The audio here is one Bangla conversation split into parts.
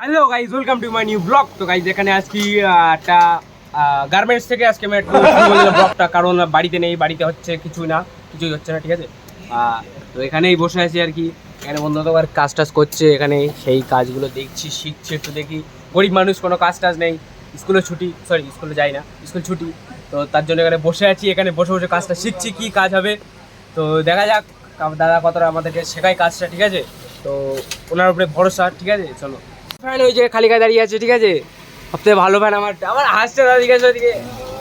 Hello guys welcome to my new blog তো গাইজ এখানে আজকে একটা গার্মেন্টস থেকে আজকে আমি একটু ব্লগটা কারণ বাড়িতে নেই, বাড়িতে হচ্ছে কিছু না, কিছুই হচ্ছে না, ঠিক আছে? তো এখানেই বসে আছি আর কি। এখানে বন্ধু তো কাজ টাজ করছে, এখানে সেই কাজগুলো দেখছি, শিখছি, একটু দেখি। গরিব মানুষ, কোনো কাজ টাজ নেই। স্কুলে ছুটি সরি স্কুলে যাই না, স্কুল ছুটি। তো তার জন্য এখানে বসে আছি, এখানে বসে বসে কাজটা শিখছি, কি কাজ হবে। তো দেখা যাক, দাদা কতটা আমাদেরকে শেখায় কাজটা, ঠিক আছে? তো ওনার উপরে ভরসা, ঠিক আছে? চলো। ফ্যান ওই যে খালি গায়ে দাঁড়িয়ে আছে, ঠিক আছে? সবথেকে ভালো ফ্যান আমার। আমার হাসছে দাদা, ঠিক আছে, ওদিকে।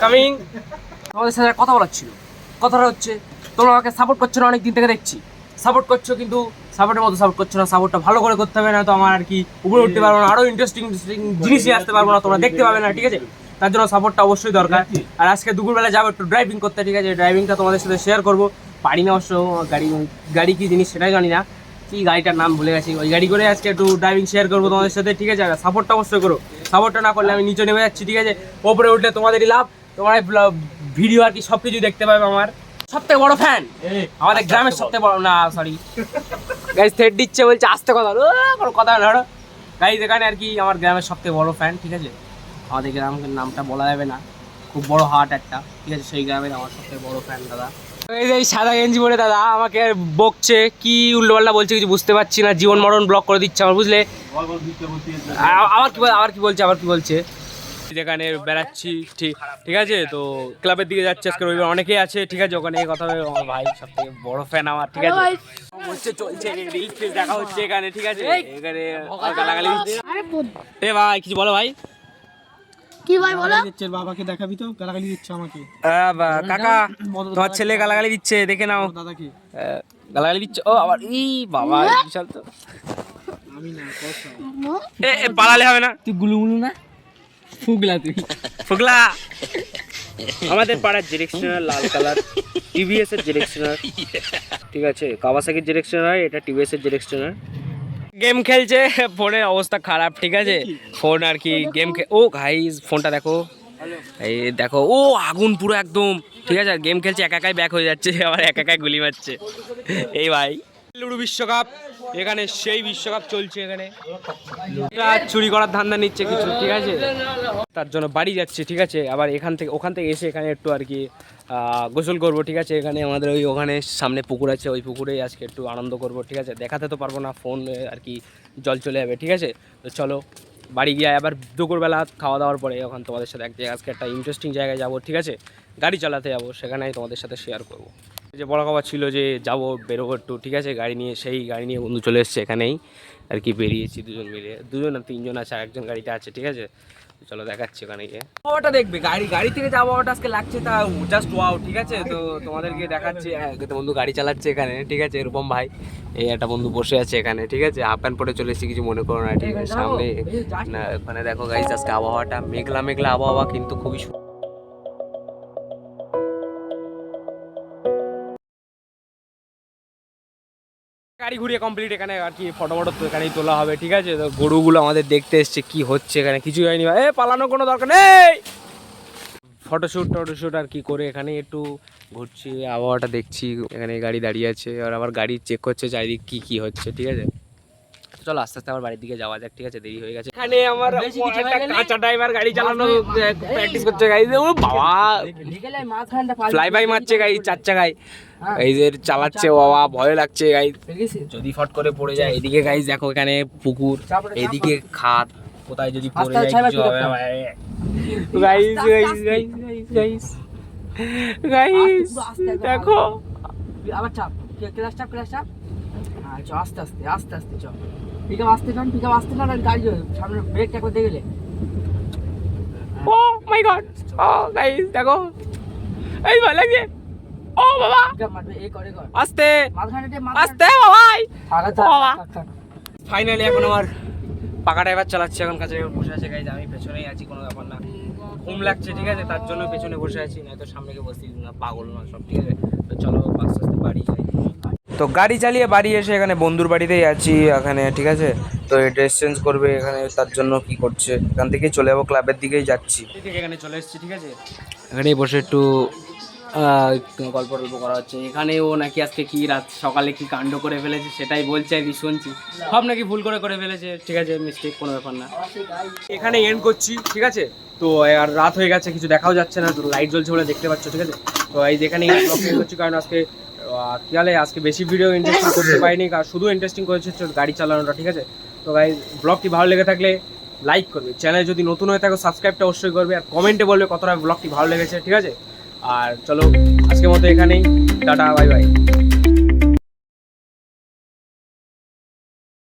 কামিং তোমাদের সাথে কথা বলার ছিল। কথাটা হচ্ছে, তোমরা আমাকে সাপোর্ট করছ না অনেক দিন থেকে দেখছি। সাপোর্ট করছ, কিন্তু সাপোর্টের মতো সাপোর্ট করছ না। সাপোর্টটা ভালো করে করতে হবে না তো আমার আর কি উপরে উঠতে পারব না। আরও ইন্টারেস্টিং ইন্টারেস্টিং জিনিস নিয়ে আসতে পারব না, তোমরা দেখতে পাবে না, ঠিক আছে? তার জন্য সাপোর্টটা অবশ্যই দরকার। আর আজকে দুপুরবেলা যাব একটু ড্রাইভিং করতে, ঠিক আছে? ড্রাইভিংটা তোমাদের সাথে শেয়ার করব। পারি না অবশ্য, গাড়ি গাড়ি কি জিনিস সেটাই জানি না। কি গাড়িটার নাম ভুলে গেছি। ওই গাড়ি করে আজকে একটু ড্রাইভিং শেয়ার করব তোমাদের সাথে ঠিক আছে? আর সাপোর্টটা অবশ্যই করো। সাপোর্টটা না করলে আমি নিচে নেমে যাচ্ছি ঠিক আছে? ওপরে উঠলে তোমাদেরই লাভ। তোমার ভিডিও আর কি সব কিছু দেখতে পাবে আমার। সব থেকে বড় ফ্যান আমাদের গ্রামের সব থেকে বড় না সরি গাইজ থ্রেড দিচ্ছে বলছে আসতে কথা কোনো কথা না গাইজ এখানে আর কি আমার গ্রামের সব থেকে বড় ফ্যান ঠিক আছে? আমাদের গ্রামের নামটা বলা যাবে না। খুব বড় হার্ট একটা ঠিক আছে? সেই গ্রামের আমার সব থেকে বড় ফ্যান দাদা। এই যে সাদা গেঞ্জি পরে দাদা আমাকে বকছে কি উল্টোপাল্টা বলছে কিছু বুঝতে পারছি না জীবন মরণ ব্লক করে দিচ্ছে আমার বুঝলে? আবার কি বল- আবার কি বলছে আবার কি বলছে? যেখানে বেড়াচ্ছি ঠিক ঠিক আছে তো ক্লাবের দিকে যাচ্ছে আজকে রবিবার অনেকেই আছে ঠিক আছে ওখানে এই কথা হবে আমার ভাই সব থেকে বড় ফ্যান আমার ঠিক আছে। হচ্ছে চলছে রিলস দেখা হচ্ছে এখানে ঠিক আছে এখানে গালাগালি এ ভাই কিছু বলো ভাই। কি ভাই বলো? দিচ্ছে বাবাকে দেখাবি তো? গালাগালি দিচ্ছে আমাকে। কাকা তোমার ছেলে গালাগালি দিচ্ছে দেখে নাও। গালাগালি দিচ্ছে। ও আবার ই বাবা বিশাল তো। আমি না এ এ, পালালে হবে না। তুই গুলুমুলু না? ফুগলা তুই। ফুগলা! আমাদের পাড়ার ডিরেকশনার লাল কালার টিভিএস এর ডিরেকশনার ঠিক আছে কাওয়াসাকির ডিরেকশনার হয় এটা টিভিএস এর ডিরেকশনার গেম খেলছে ফোনের অবস্থা খারাপ ঠিক আছে? ফোন আর কি গেম ও ভাই ফোনটা দেখো। এই দেখো ও আগুন পুরো একদম ঠিক আছে? আর গেম খেলছে একা একাই ব্যাক হয়ে যাচ্ছে আবার একা একাই গুলি মারছে। এই ভাই। লুডু বিশ্বকাপ। এখানে সেই বিশ্বকাপ চলছে এখানে। চুরি করার ধান্দা নিচ্ছে কিছু, ঠিক আছে? তার জন্য বাড়ি যাচ্ছে, ঠিক আছে? আবার এখান থেকে ওখান থেকে এসে এখানে একটু আর কি গোসল করব, ঠিক আছে? এখানে আমাদের ওই ওখানে সামনে পুকুর আছে, ওই পুকুরেই আজকে একটু আনন্দ করব, ঠিক আছে? দেখাতে তো পারব না ফোন আর কি জল চলে যাবে, ঠিক আছে? তো চলো, বাড়ি গিয়ে আবার দুপুরবেলা খাওয়া দাওয়ার পরে ওখান তোমাদের সাথে এক আজকে একটা ইন্টারেস্টিং জায়গায় যাব, ঠিক আছে? গাড়ি চালাতে যাব, সেখানেই তোমাদের সাথে শেয়ার করব। যে বড় খবর ছিল যে যাব বেরোবো একটু ঠিক আছে? গাড়ি নিয়ে সেই গাড়ি নিয়ে বন্ধু চলে এসছে এখানেই। আর কি বেরিয়েছি দুজন মিলে। দুজন না তিনজন আছে আর একজন গাড়িতে আছে ঠিক আছে? চলো দেখাচ্ছি ওখানে গিয়ে। ওটা দেখবে গাড়ি গাড়ি থেকে যাব ওটা আজকে লাগছে তা জাস্ট ওয়াও ঠিক আছে? তো তোমাদেরকে দেখাচ্ছি হ্যাঁ, তো বন্ধু গাড়ি চালাচ্ছে এখানে ঠিক আছে? এরকম ভাই এই একটা বন্ধু বসে আছে এখানে ঠিক আছে? হাফ প্যান্ট পরে চলে এসেছি কিছু মনে করো না ঠিক আছে? সামনে না ওখানে দেখো গাইজ আজকে আবহাওয়াটা মেঘলা মেঘলা আবহাওয়া কিন্তু খুবই গাড়ি ঘুরিয়ে কমপ্লিট এখানে আর কি ফটো ফটো তো এখানেই তোলা হবে, ঠিক আছে? তো গরুগুলো আমাদের দেখতে এসছে কি হচ্ছে এখানে, কিছুই হয়নি ভাই এ পালানো কোনো দরকার নেই! ফটোশ্যুট টটোশ্যুট আর কি করে এখানে একটু ঘুরছি, আবহাওয়াটা দেখছি, এখানে গাড়ি দাঁড়িয়ে আছে, আর আবার গাড়ি চেক করছে চারিদিক কি কি হচ্ছে, ঠিক আছে? চলো আস্তে আস্তে আমার বাড়ির দিকে যাওয়া যাক ঠিক আছে? দেরি হয়ে গেছে। এখানে আমার একটা কাঁচা ড্রাইভার গাড়ি চালানো প্র্যাকটিস করছে গাড়ি। ও বাবা! ফ্লাই বাই মারছে গাড়ি চার চাকায়। এই যে চালাচ্ছে বাবা ভয় লাগছে গাই যদি ফট করে পড়ে যায় এদিকে গাইজ দেখো এখানে পুকুর এদিকে খাত কোথায় যদি পড়ে যায় কিছু হবে guys guys guys guys guys দেখো। আবার চাপ। ক্লাস চাপ ক্লাস চাপ। হ্যাঁ চ আস্তে আস্তে আস্তে আস্তে চ পিক আপ আসতে টান পিক আপ আসতে টান আর গাড়ি সামনে ব্রেক একবার দেখে গেলে ও মাই গড ও গাইজ দেখো। এই ভালো লাগছে। ও বাবা! আস্তে। আস্তে বাবাই বাবা। ফাইনালি এখন আমার পাকা ড্রাইভার চালাচ্ছে এখন কাছে বসে আছে গাইজ আমি পেছনেই আছি কোনো ব্যাপার না। ঘুম লাগছে ঠিক আছে? তার জন্য পেছনে বসে আছি নয়তো সামনে গিয়ে দিই না পাগল না সব ঠিক আছে। তো চলো আস্তে আস্তে বাড়ি যাই। তো গাড়ি চালিয়ে বাড়ি এসে এখানে বন্ধুর বাড়িতেই আছি এখানে ঠিক আছে? তো এই ড্রেস চেঞ্জ করবে এখানে তার জন্য কি করছে? এখান থেকেই চলে যাব ক্লাবের দিকেই যাচ্ছি। এখানে চলে এসেছি ঠিক আছে? এখানেই বসে একটু গল্প টল্প করা হচ্ছে। এখানে ও নাকি আজকে কি রাত সকালে কি কাণ্ড করে ফেলেছে সেটাই বলছে আর কি শুনছি। সব নাকি ভুল করে করে ফেলেছে ঠিক আছে মিস্টেক কোনো ব্যাপার না। এখানে এন্ড করছি ঠিক আছে? তো আর রাত হয়ে গেছে কিছু দেখাও যাচ্ছে না তো লাইট জ্বলছে বলে দেখতে পাচ্ছ ঠিক আছে? তো এই যেখানে করছি কারণ আজকে কি হলে আজকে বেশি ভিডিও ইন্টারেস্টিং করতে পারিনি আর শুধু ইন্টারেস্টিং করেছে গাড়ি চালানোটা ঠিক আছে? তো গাই ব্লগটি ভালো লেগে থাকলে লাইক করবে। চ্যানেল যদি নতুন হয়ে থাকো সাবস্ক্রাইবটা অবশ্যই করবে আর কমেন্টে বলবে কতটা ব্লগটি ভালো লেগেছে ঠিক আছে? আর চলো আজকের মতো এখানেই টাটা বাই বাই